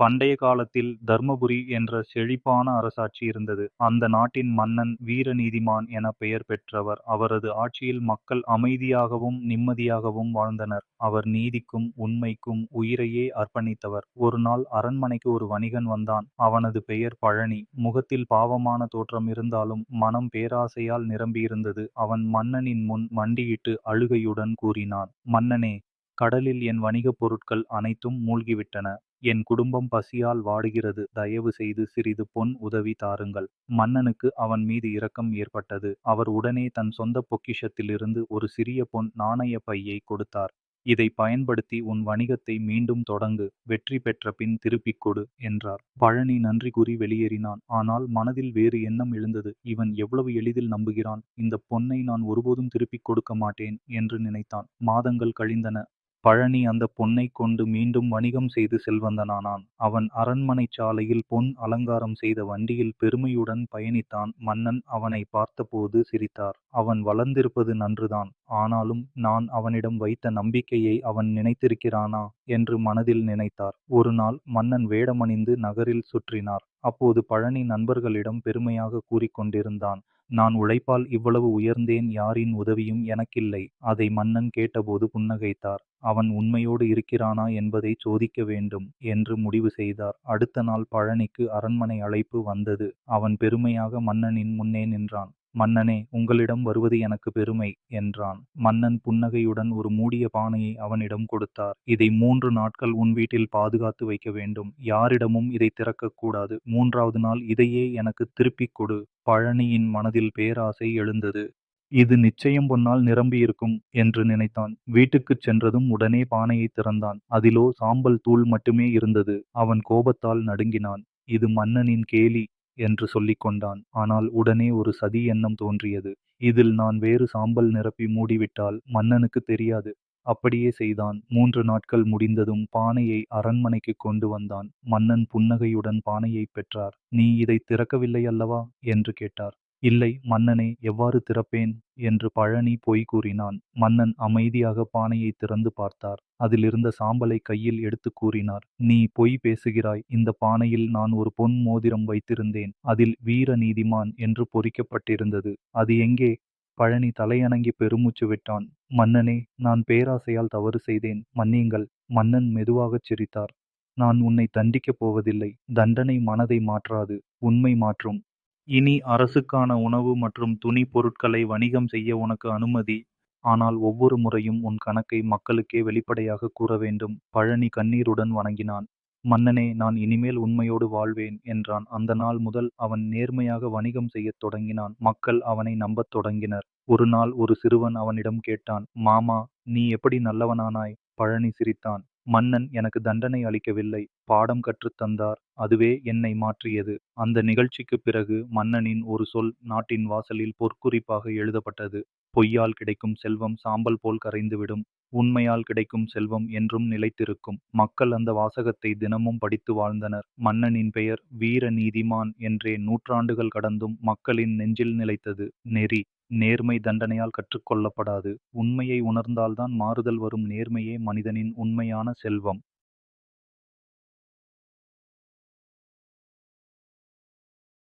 பண்டைய காலத்தில் தர்மபுரி என்ற செழிப்பான அரசாட்சி இருந்தது. அந்த நாட்டின் மன்னன் வீரநீதிமான் என பெயர் பெற்றவர். அவரது ஆட்சியில் மக்கள் அமைதியாகவும் நிம்மதியாகவும் வாழ்ந்தனர். அவர் நீதிக்கும் உண்மைக்கும் உயிரையே அர்ப்பணித்தவர். ஒரு நாள் அரண்மனைக்கு ஒரு வணிகன் வந்தான். அவனது பெயர் பழனி. முகத்தில் பாவமான தோற்றம் இருந்தாலும் மனம் பேராசையால் நிரம்பியிருந்தது. அவன் மன்னனின் முன் மண்டியிட்டு அழுகையுடன் கூறினான் மன்னனே! கடலில் என் வணிகப் பொருட்கள் அனைத்தும் மூழ்கிவிட்டன. என் குடும்பம் பசியால் வாடுகிறது. தயவு செய்து சிறிது பொன் உதவி தாருங்கள். மன்னனுக்கு அவன் மீது இரக்கம் ஏற்பட்டது. அவர் உடனே தன் சொந்தப் பொக்கிஷத்திலிருந்து ஒரு சிறிய பொன் நாணயப் பையை கொடுத்தார். இதை பயன்படுத்தி உன் வணிகத்தை மீண்டும் தொடங்கு. வெற்றி பெற்ற பின் திருப்பிக் கொடு என்றார். பழனி நன்றி கூறி வெளியேறினான். ஆனால் மனதில் வேறு எண்ணம் எழுந்தது. இவன் எவ்வளவு எளிதில் நம்புகிறான். இந்தப் பொன்னை நான் ஒருபோதும் திருப்பிக் கொடுக்க மாட்டேன் என்று நினைத்தான். மாதங்கள் கழிந்தன. பழனி அந்த பொன்னைக் கொண்டு மீண்டும் வணிகம் செய்து செல்வந்தனானான். அவன் அரண்மனைச் சாலையில் பொன் அலங்காரம் செய்த வண்டியில் பெருமையுடன் பயணித்தான். மன்னன் அவனை பார்த்தபோது சிரித்தார். அவன் வளர்ந்திருப்பது நன்றுதான். ஆனாலும் நான் அவனிடம் வைத்த நம்பிக்கையை அவன் நினைத்திருக்கிறானா? என்று மனதில் நினைத்தார். ஒருநாள் மன்னன் வேடமணிந்து நகரில் சுற்றினார். அப்போது பழனி நண்பர்களிடம் பெருமையாக கூறிக் கொண்டிருந்தான். நான் உழைப்பால் இவ்வளவு உயர்ந்தேன் யாரின் உதவியும் எனக்கில்லை. அதை மன்னன் கேட்டபோது புன்னகைத்தார். அவன் உண்மையோடு இருக்கிறானா என்பதைச் சோதிக்க வேண்டும் என்று முடிவு செய்தார். அடுத்த நாள் பழனிக்கு அரண்மனை அழைப்பு வந்தது. அவன் பெருமையாக மன்னனின் முன்னே நின்றான். மன்னனே! உங்களிடம் வருவது எனக்கு பெருமை என்றான். மன்னன் புன்னகையுடன் ஒரு மூடிய பானையை அவனிடம் கொடுத்தார். இதை மூன்று நாட்கள் உன் வீட்டில் பாதுகாத்து வைக்க வேண்டும். யாரிடமும் இதை திறக்கக்கூடாது மூன்றாவது நாள் இதையே எனக்குத் திருப்பிக் கொடு. பழனியின் மனதில் பேராசை எழுந்தது. இது நிச்சயம் பொன்னால் நிரம்பியிருக்கும் என்று நினைத்தான். வீட்டுக்குச் சென்றதும் உடனே பானையை திறந்தான். அதிலோ சாம்பல் தூள் மட்டுமே இருந்தது. அவன் கோபத்தால் நடுங்கினான். இது மன்னனின் கேலி என்று சொல்லிக் கொண்டான். ஆனால் உடனே ஒரு சதி எண்ணம் தோன்றியது. இதில் நான் வேறு சாம்பல் நிரப்பி மூடிவிட்டால் மன்னனுக்கு தெரியாது. அப்படியே செய்தான். மூன்று நாட்கள் முடிந்ததும் பானையை அரண்மனைக்கு கொண்டு வந்தான். மன்னன் புன்னகையுடன் பானையைப் பெற்றார். நீ இதை திறக்கவில்லை அல்லவா? என்று கேட்டார். இல்லை மன்னனே எவ்வாறு திறப்பேன்? என்று பழனி பொய் கூறினான். மன்னன் அமைதியாக பானையை திறந்து பார்த்தார். அதிலிருந்த சாம்பலை கையில் எடுத்துக் கூறினார். நீ பொய் பேசுகிறாய். இந்தப் பானையில் நான் ஒரு பொன் மோதிரம் வைத்திருந்தேன். அதில் வீர நீதிமான் என்று பொறிக்கப்பட்டிருந்தது. அது எங்கே? பழனி தலையணங்கி பெருமூச்சு விட்டான். மன்னனே! நான் பேராசையால் தவறு செய்தேன். மன்னியுங்கள். மன்னன் மெதுவாகச் சிரித்தார். நான் உன்னை தண்டிக்கப் போவதில்லை. தண்டனை மனதை மாற்றாது. உண்மை மாற்றும். இனி அரசுக்கான உணவு மற்றும் துணி பொருட்களை வணிகம் செய்ய உனக்கு அனுமதி. ஆனால் ஒவ்வொரு முறையும் உன் கணக்கை மக்களுக்கே வெளிப்படையாகக் கூற வேண்டும். பழனி கண்ணீருடன் வணங்கினான். மன்னனே! நான் இனிமேல் உண்மையோடு வாழ்வேன் என்றான். அந்த நாள் முதல் அவன் நேர்மையாக வணிகம் செய்யத் தொடங்கினான். மக்கள் அவனை நம்பத் தொடங்கினர். ஒரு நாள் ஒரு சிறுவன் அவனிடம் கேட்டான் மாமா! நீ எப்படி நல்லவனானாய்? பழனி சிரித்தான். மன்னன் எனக்கு தண்டனை அளிக்கவில்லை. பாடம் கற்றுத் தந்தார். அதுவே என்னை மாற்றியது. அந்த நிகழ்ச்சிக்குப் பிறகு மன்னனின் ஒரு சொல் நாட்டின் வாசலில் பொற்குறிப்பாக எழுதப்பட்டது. பொய்யால் கிடைக்கும் செல்வம் சாம்பல் போல் கரைந்துவிடும். உண்மையால் கிடைக்கும் செல்வம் என்றும் நிலைத்திருக்கும். மக்கள் அந்த வாசகத்தை தினமும் படித்து வாழ்ந்தனர். மன்னனின் பெயர் வீர நீதிமான் என்றே நூற்றாண்டுகள் கடந்தும் மக்களின் நெஞ்சில் நிலைத்தது. நெறி, நேர்மை தண்டனையால் கற்றுக் கொள்ளப்படாது. உண்மையை உணர்ந்தால்தான் மாறுதல் வரும் நேர்மையே மனிதனின் உண்மையான செல்வம்.